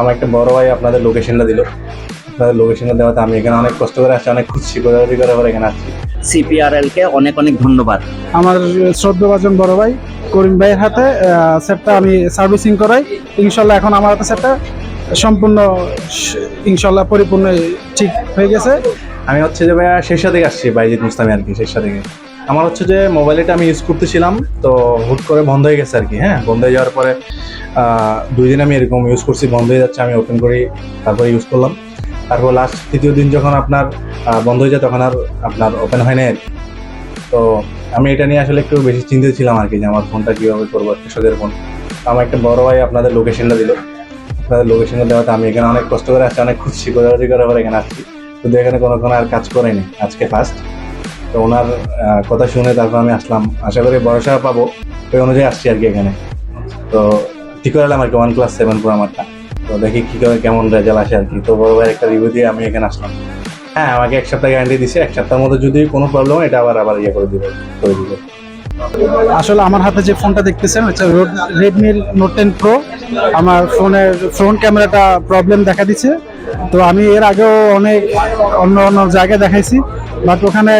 আমার একটা বড় ভাই আপনাদের লোকেশনটা দিল। আপনাদের লোকেশনটা দেওয়াতে আমি এখানে অনেক কষ্ট করে আসছি অনেক খুশি গোদাগাড়ি করে আবার এখানে আসছি। সিপিআরএল কে অনেক অনেক ধন্যবাদ। আমার শ্রদ্ধভাজন বড় ভাই করিম ভাইয়ের হাতে সেটটা আমি সার্ভিসিং করাই। ইনশাল্লাহ এখন আমার হাতে সেটটা সম্পূর্ণ ইনশাল্লাহ পরিপূর্ণ ঠিক হয়ে গেছে। আমি হচ্ছে যে ভাইয়া শেষা থেকে আসছি বাইজিৎ মুস্তামি আর কি শেষা থেকে। আমার হচ্ছে যে মোবাইলটা আমি ইউজ করতেছিলাম, তো হুট করে বন্ধ হয়ে গেছে আর কি হ্যাঁ? বন্ধ হয়ে যাওয়ার পরে দুই দিন আমি এরকম ইউজ করছি, বন্ধ হয়ে যাচ্ছে, আমি ওপেন করি, তারপরে ইউজ করলাম। তারপর লাস্ট তৃতীয় দিন যখন আপনার বন্ধ হয়ে যায়, তখন আর আপনার ওপেন হয় না তো আমি এটা নিয়ে আসলে একটু বেশি চিন্তিত ছিলাম আর কি যে আমার ফোনটা কীভাবে করব কৃষকের ফোন আমার একটা বড় ভাই আপনাদের লোকেশনটা দিল। আপনাদের লোকেশনটা দেওয়াতে আমি এখানে অনেক কষ্ট করে আসছি অনেক খুশি করে আবার এখানে আসছি। কিন্তু এখানে কোনো কোনো আর কাজ করেনি, আজকে ফার্স্ট তো ওনার কথা শুনে তারপর আমি আসলাম। আশা করি ভরসা পাবো, ওই অনুযায়ী আসছি আর কি এখানে। তো ঠিক করে এলাম আর কি ওয়ান ক্লাস সেভেন প্রো আমারটা। তো দেখি কি করে, কেমন রেজাল্ট আসে আর কি। তো বড় ভাই একটা রিভিউ দিয়ে আমি এখানে আসলাম। হ্যাঁ আমাকে এক সপ্তাহ গ্যারান্টি দিছে, এক সপ্তাহের মধ্যে যদি কোনো প্রবলেম এটা আবার আবার ইয়ে করে দিবে করে দিবে। আসলে আমার হাতে যে ফোনটা দেখতেছেন হচ্ছে রেডমি নোট টেন প্রো আমার ফোনের ফ্রন্ট ক্যামেরাটা প্রবলেম দেখা দিচ্ছে তো আমি এর আগেও অনেক অন্য অন্য জায়গায় দেখাইছি বাট ওখানে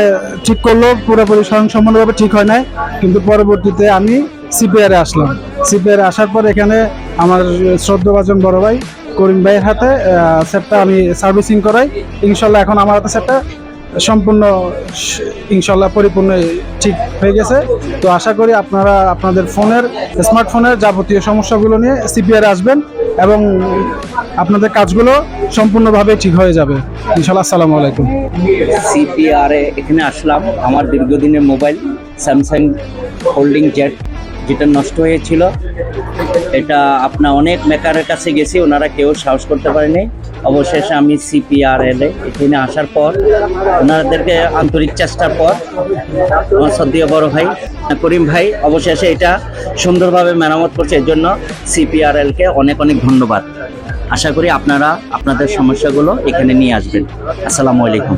ঠিক করলেও পুরোপুরি স্বয়ংসম্পূর্ণভাবে ঠিক হয় নাই। কিন্তু পরবর্তীতে আমি সিপিআরে আসলাম। সিপিআরে আসার পর এখানে আমার শ্রদ্ধভাজন বড় ভাই করিম ভাইয়ের হাতে সেটটা আমি সার্ভিসিং করাই। ইনশাল্লাহ এখন আমার হাতে সেটটা সম্পূর্ণ ইনশাল্লাহ পরিপূর্ণ ঠিক হয়ে গেছে। তো আশা করি আপনারা আপনাদের ফোনের স্মার্টফোনের যাবতীয় সমস্যাগুলো নিয়ে সিপিআর আসবেন। এবং আপনাদের কাজগুলো সম্পূর্ণভাবে ঠিক হয়ে যাবে। ইনশাল্লাহ আসসালামু আলাইকুম। সিপিআরএ এখানে আসলাম। আমার দীর্ঘদিনের মোবাইল স্যামসাং হোল্ডিং জেট যেটা নষ্ট হয়েছিল, এটা আপনার অনেক মেকারের কাছে গেছি, ওনারা কেউ সাহস করতে পারেনি। অবশেষে আমি সিপিআরএল এখানে আসার পর, ওনাদেরকে আন্তরিক চেষ্টার পর, আমার সদ্যীয় বড় ভাই করিম ভাই অবশেষে এটা সুন্দরভাবে মেরামত করছে। এর জন্য সিপিআরএলকে অনেক অনেক ধন্যবাদ। আশা করি আপনারা আপনাদের সমস্যাগুলো এখানে নিয়ে আসবেন। আসসালামু আলাইকুম।